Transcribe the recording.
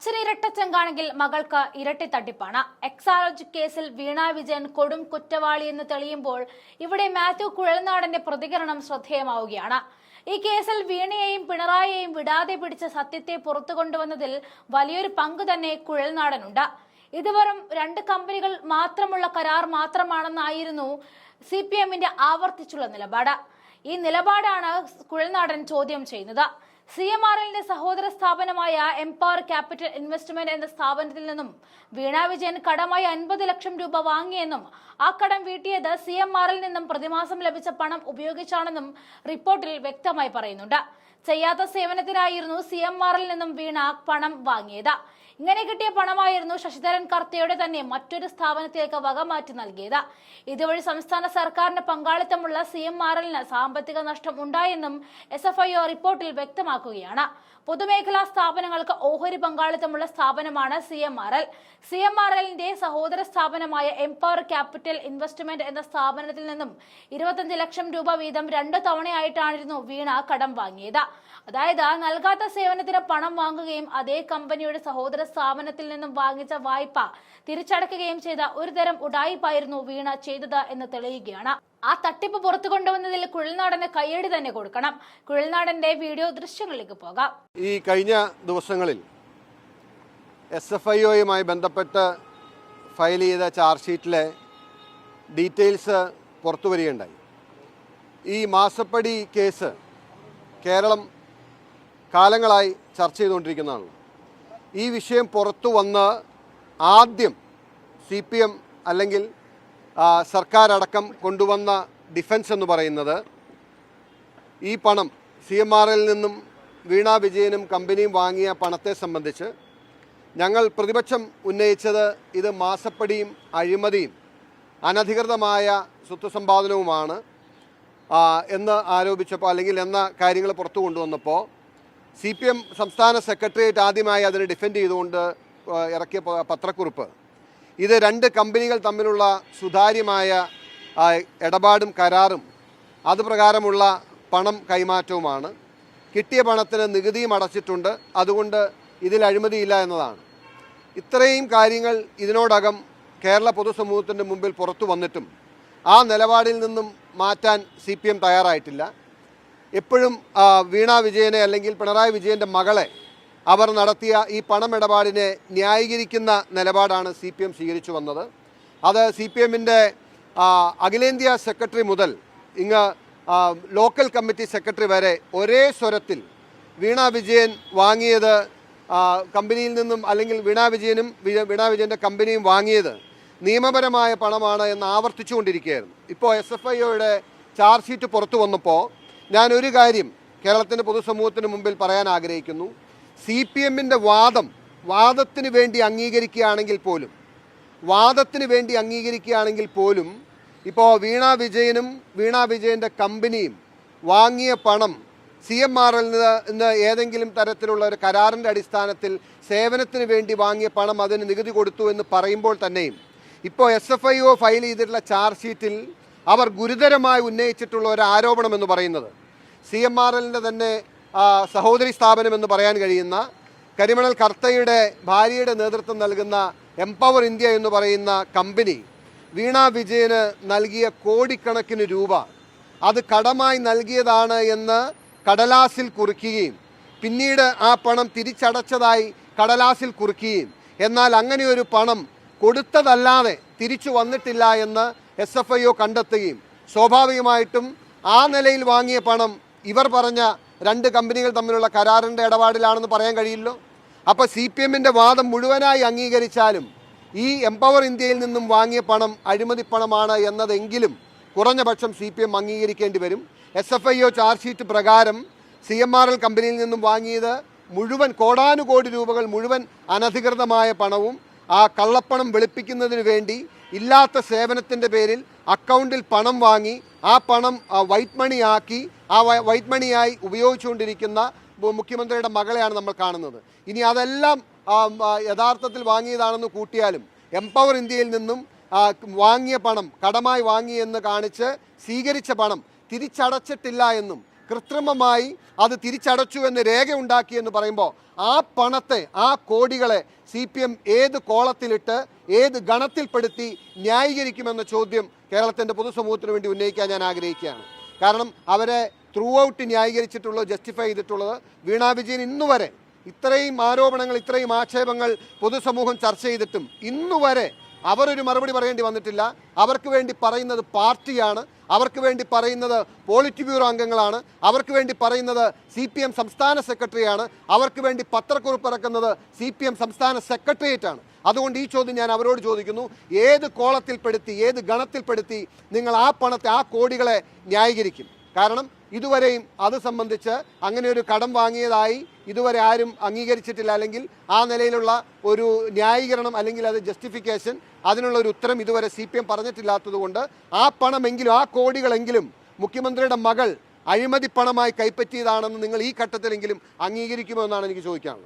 അച്ഛന് ഇരട്ടച്ചങ്കാണെങ്കിൽ മകൾക്ക് ഇരട്ടി തട്ടിപ്പാണ്. എക്സാലോജി കേസിൽ വീണ വിജയൻ കൊടും കുറ്റവാളി എന്ന് തെളിയുമ്പോൾ ഇവിടെ മാത്യു കുഴൽനാടന്റെ പ്രതികരണം ശ്രദ്ധേയമാവുകയാണ്. ഈ കേസിൽ വീണയെയും പിണറായിയെയും വിടാതെ പിടിച്ച സത്യത്തെ പുറത്തു കൊണ്ടുവന്നതിൽ വലിയൊരു പങ്ക് തന്നെ കുഴൽനാടനുണ്ട്. ഇത് വെറും രണ്ട് കമ്പനികൾ മാത്രമുള്ള കരാർ മാത്രമാണെന്നായിരുന്നു സി പി എമ്മിന്റെ ആവർത്തിച്ചുള്ള നിലപാട്. ഈ നിലപാടാണ് കുഴൽനാടൻ ചോദ്യം ചെയ്യുന്നത്. സി എം ആർ എല്ലിന്റെ സഹോദര സ്ഥാപനമായ എംപവർ ക്യാപിറ്റൽ ഇൻവെസ്റ്റ്മെന്റ് എന്ന സ്ഥാപനത്തിൽ നിന്നും വീണ വിജയൻ കടമായി അൻപത് ലക്ഷം രൂപ വാങ്ങിയെന്നും ആ കടം വീട്ടിയത് സി എം ആറിൽ നിന്നും പ്രതിമാസം ലഭിച്ച പണം ഉപയോഗിച്ചാണെന്നും റിപ്പോർട്ടിൽ വ്യക്തമായി പറയുന്നുണ്ട്. ചെയ്യാത്ത സേവനത്തിനായിരുന്നു സി എം ആറിൽ നിന്നും വീണ പണം വാങ്ങിയത്. ഇങ്ങനെ കിട്ടിയ പണമായിരുന്നു ശശിധരൻ കർത്തയുടെ തന്നെ മറ്റൊരു സ്ഥാപനത്തിലേക്ക് വക മാറ്റി നൽകിയത്. ഇതുവഴി സംസ്ഥാന സർക്കാരിന്റെ പങ്കാളിത്തമുള്ള സി എം ആറിന് സാമ്പത്തിക നഷ്ടം ഉണ്ടായെന്നും എസ് എഫ് ഐ ഒ റിപ്പോർട്ടിൽ വ്യക്തമാക്കുകയാണ്. പൊതുമേഖലാ സ്ഥാപനങ്ങൾക്ക് ഓഹരി പങ്കാളിത്തമുള്ള സ്ഥാപനമാണ് C M R L C M R എല്ലിന്റെ സഹോദര സ്ഥാപനമായ എംപവർ ക്യാപിറ്റൽ ഇൻവെസ്റ്റ്മെന്റ് എന്ന സ്ഥാപനത്തിൽ നിന്നും ഇരുപത്തഞ്ച് ലക്ഷം രൂപ വീതം രണ്ടു തവണയായിട്ടായിരുന്നു വീണ കടം വാങ്ങിയത്. അതായത് നൽകാത്ത സേവനത്തിന് പണം വാങ്ങുകയും അതേ കമ്പനിയുടെ സഹോദര സ്ഥാപനത്തിൽ നിന്നും വാങ്ങിച്ച വായ്പ തിരിച്ചടക്കുകയും ചെയ്ത ഒരുതരം ഉടായിപ്പായിരുന്നു വീണ ചെയ്തത് എന്ന് തെളിയുകയാണ്. ആ തട്ടിപ്പ് പുറത്തു കൊണ്ടുവന്നതിൽ കുഴൽനാടന് കയ്യടി തന്നെ കൊടുക്കണം. കുഴൽനാടന്റെ വീഡിയോ ദൃശ്യങ്ങളിലേക്ക് പോകാം. ഈ കഴിഞ്ഞ ദിവസങ്ങളിൽ എസ് എഫ് ഐ ഒയുമായി ബന്ധപ്പെട്ട് ഫയൽ ചെയ്ത ചാർജ് ഷീറ്റിലെ ഡീറ്റെയിൽസ് പുറത്തു വരികയുണ്ടായി. ഈ മാസപ്പടി കേസ് കേരളം കാലങ്ങളായി ചർച്ച ചെയ്തുകൊണ്ടിരിക്കുന്നതാണ്. ഈ വിഷയം പുറത്തു വന്ന് ആദ്യം സി പി എം അല്ലെങ്കിൽ സർക്കാർ സർക്കാരടക്കം കൊണ്ടുവന്ന ഡിഫൻസ് എന്ന് പറയുന്നത് ഈ പണം സി എം ആർ എൽ നിന്നും വീണ വിജയനും കമ്പനിയും വാങ്ങിയ പണത്തെ സംബന്ധിച്ച് ഞങ്ങൾ പ്രതിപക്ഷം ഉന്നയിച്ചത് ഇത് മാസപ്പടിയും അഴിമതിയും അനധികൃതമായ സ്വത്ത് സമ്പാദനവുമാണ്. എന്ന് ആരോപിച്ചപ്പോൾ അല്ലെങ്കിൽ എന്ന കാര്യങ്ങൾ പുറത്തു കൊണ്ടുവന്നപ്പോൾ സി പി എം സംസ്ഥാന സെക്രട്ടേറിയറ്റ് ആദ്യമായി അതിനെ ഡിഫെൻഡ് ചെയ്തുകൊണ്ട് ഇറക്കിയ പത്രക്കുറിപ്പ്. ഇത് രണ്ട് കമ്പനികൾ തമ്മിലുള്ള സുതാര്യമായ ഇടപാടും കരാറും അതുപ്രകാരമുള്ള പണം കൈമാറ്റവുമാണ്. കിട്ടിയ പണത്തിന് നികുതിയും അടച്ചിട്ടുണ്ട്. അതുകൊണ്ട് ഇതിൽ അഴിമതിയില്ല എന്നതാണ്. ഇത്രയും കാര്യങ്ങൾ ഇതിനോടകം കേരള പൊതുസമൂഹത്തിന്റെ മുമ്പിൽ പുറത്തു വന്നിട്ടും ആ നിലപാടിൽ നിന്നും മാറ്റാൻ സി പി എം തയ്യാറായിട്ടില്ല. എപ്പോഴും വീണ വിജയനെ അല്ലെങ്കിൽ പിണറായി വിജയന്റെ മകളെ അവർ നടത്തിയ ഈ പണമിടപാടിനെ ന്യായീകരിക്കുന്ന നിലപാടാണ് സി പി എം സ്വീകരിച്ചു വന്നത്. അത് സി പി എമ്മിന്റെ അഖിലേന്ത്യാ സെക്രട്ടറി മുതൽ ഇങ്ങ് ലോക്കൽ കമ്മിറ്റി സെക്രട്ടറി വരെ ഒരേ സ്വരത്തിൽ വീണ വിജയൻ വാങ്ങിയത് കമ്പനിയിൽ നിന്നും അല്ലെങ്കിൽ വീണ വിജയനും വീണ വിജയന്റെ കമ്പനിയും വാങ്ങിയത് നിയമപരമായ പണമാണ് എന്ന് ആവർത്തിച്ചുകൊണ്ടിരിക്കുകയായിരുന്നു. ഇപ്പോൾ എസ് എഫ് ഐ ഒയുടെ ചാർജ് ഷീറ്റ് പുറത്തു വന്നപ്പോൾ ഞാൻ ഒരു കാര്യം കേരളത്തിന്റെ പൊതുസമൂഹത്തിന് മുമ്പിൽ പറയാൻ ആഗ്രഹിക്കുന്നു. സി പി എമ്മിന്റെ വാദം വാദത്തിന് വേണ്ടി അംഗീകരിക്കുകയാണെങ്കിൽ പോലും വാദത്തിന് വേണ്ടി അംഗീകരിക്കുകയാണെങ്കിൽ പോലും ഇപ്പോൾ വീണ വിജയനും വീണ വിജയന്റെ കമ്പനിയും വാങ്ങിയ പണം സി എം ആർ എൽ നിന്ന് ഏതെങ്കിലും തരത്തിലുള്ള ഒരു കരാറിന്റെ അടിസ്ഥാനത്തിൽ സേവനത്തിന് വേണ്ടി വാങ്ങിയ പണം അതിന് നികുതി കൊടുത്തു എന്ന് പറയുമ്പോൾ തന്നെയും ഇപ്പോൾ S F I O file ചെയ്തിട്ടുള്ള ചാർജ് ഷീറ്റിൽ അവർ ഗുരുതരമായി ഉന്നയിച്ചിട്ടുള്ള ഒരു ആരോപണം എന്ന് പറയുന്നത്. സി എം ആർ എല്ലിന്റെ തന്നെ സഹോദരി സ്ഥാപനം എന്ന് പറയാൻ കഴിയുന്ന കരിമണൽ കർത്തയുടെ ഭാര്യയുടെ നേതൃത്വം നൽകുന്ന എംപവർ ഇന്ത്യ എന്ന് പറയുന്ന കമ്പനി വീണ വിജയന് നൽകിയ കോടിക്കണക്കിന് രൂപ. അത് കടമായി നൽകിയതാണ് എന്ന് കടലാസിൽ കുറിക്കുകയും പിന്നീട് ആ പണം തിരിച്ചടച്ചതായി കടലാസിൽ കുറിക്കുകയും. എന്നാൽ അങ്ങനെ ഒരു പണം കൊടുത്തതല്ലാതെ തിരിച്ചു വന്നിട്ടില്ല എന്ന് എസ് എഫ് ഐ ഒ കണ്ടെത്തുകയും സ്വാഭാവികമായിട്ടും ആ നിലയിൽ വാങ്ങിയ പണം ഇവർ പറഞ്ഞ രണ്ട് കമ്പനികൾ തമ്മിലുള്ള കരാറിന്റെ ഇടപാടിലാണെന്ന് പറയാൻ കഴിയില്ലോ? അപ്പോൾ സി പി എമ്മിന്റെ വാദം മുഴുവനായി അംഗീകരിച്ചാലും ഈ എംപവർ ഇന്ത്യയിൽ നിന്നും വാങ്ങിയ പണം അഴിമതി പണമാണ് എന്നതെങ്കിലും കുറഞ്ഞ പക്ഷം സി പി എം അംഗീകരിക്കേണ്ടി വരും. S F I O charge sheet പ്രകാരം സി എം ആർ എൽ കമ്പനിയിൽ നിന്നും വാങ്ങിയത് മുഴുവൻ കോടാനുകോടി രൂപകൾ മുഴുവൻ അനധികൃതമായ പണവും ആ കള്ളപ്പണം വെളുപ്പിക്കുന്നതിന് വേണ്ടി ഇല്ലാത്ത സേവനത്തിന്റെ പേരിൽ അക്കൗണ്ടിൽ പണം വാങ്ങി ആ പണം ആ, വൈറ്റ് മണി ആക്കി ആ വൈറ്റ് മണിയായി ഉപയോഗിച്ചുകൊണ്ടിരിക്കുന്ന മുഖ്യമന്ത്രിയുടെ മകളെയാണ് നമ്മൾ കാണുന്നത്. ഇനി അതെല്ലാം യഥാർത്ഥത്തിൽ വാങ്ങിയതാണെന്ന് കൂട്ടിയാലും എംപവർ ഇന്ത്യയിൽ നിന്നും വാങ്ങിയ പണം കടമായി വാങ്ങിയെന്ന് കാണിച്ച് സ്വീകരിച്ച പണം തിരിച്ചടച്ചിട്ടില്ല എന്നും കൃത്രിമമായി അത് തിരിച്ചടച്ചു എന്ന് രേഖയുണ്ടാക്കി എന്ന് പറയുമ്പോൾ ആ പണത്തെ ആ കോടികളെ സി പി എം ഏത് കോളത്തിലിട്ട് ഏത് ഗണത്തിൽപ്പെടുത്തി ന്യായീകരിക്കുമെന്ന ചോദ്യം കേരളത്തിന്റെ പൊതുസമൂഹത്തിന് വേണ്ടി ഉന്നയിക്കാൻ ഞാൻ ആഗ്രഹിക്കുകയാണ്. കാരണം അവരെ ത്രൂ ഔട്ട് ന്യായീകരിച്ചിട്ടുള്ളത് ജസ്റ്റിഫൈ ചെയ്തിട്ടുള്ളത് വീണാ വിജയൻ ഇന്നുവരെ ഇത്രയും ആരോപണങ്ങൾ ഇത്രയും ആക്ഷേപങ്ങൾ പൊതുസമൂഹം ചർച്ച ചെയ്തിട്ടും ഇന്നുവരെ അവരൊരു മറുപടി പറയേണ്ടി വന്നിട്ടില്ല. അവർക്ക് വേണ്ടി പറയുന്നത് പാർട്ടിയാണ്. അവർക്ക് വേണ്ടി പറയുന്നത് പോളിറ്റ് ബ്യൂറോ അംഗങ്ങളാണ്. അവർക്ക് വേണ്ടി പറയുന്നത് സി പി എം സംസ്ഥാന സെക്രട്ടറിയാണ്. അവർക്ക് വേണ്ടി പത്രക്കുറിപ്പ് ഇറക്കുന്നത് സി പി എം സംസ്ഥാന സെക്രട്ടേറിയറ്റാണ്. അതുകൊണ്ട് ഈ ചോദ്യം ഞാൻ അവരോട് ചോദിക്കുന്നു. ഏത് കോളത്തിൽപ്പെടുത്തി ഏത് ഗണത്തിൽപ്പെടുത്തി നിങ്ങൾ ആ പണത്തെ ആ കോടികളെ ന്യായീകരിക്കും? കാരണം ഇതുവരെയും അത് സംബന്ധിച്ച് അങ്ങനെ ഒരു കടം വാങ്ങിയതായി ഇതുവരെ ആരും അംഗീകരിച്ചിട്ടില്ല. അല്ലെങ്കിൽ ആ നിലയിലുള്ള ഒരു ന്യായീകരണം അല്ലെങ്കിൽ അത് ജസ്റ്റിഫിക്കേഷൻ അതിനുള്ള ഒരു ഉത്തരം ഇതുവരെ സി പി എം പറഞ്ഞിട്ടില്ലാത്തതുകൊണ്ട് ആ പണമെങ്കിലും ആ കോടികളെങ്കിലും മുഖ്യമന്ത്രിയുടെ മകൾ അഴിമതി പണമായി കൈപ്പറ്റിയതാണെന്ന് നിങ്ങൾ ഈ ഘട്ടത്തിലെങ്കിലും അംഗീകരിക്കുമോ എന്നാണ് എനിക്ക് ചോദിക്കാനുള്ളത്.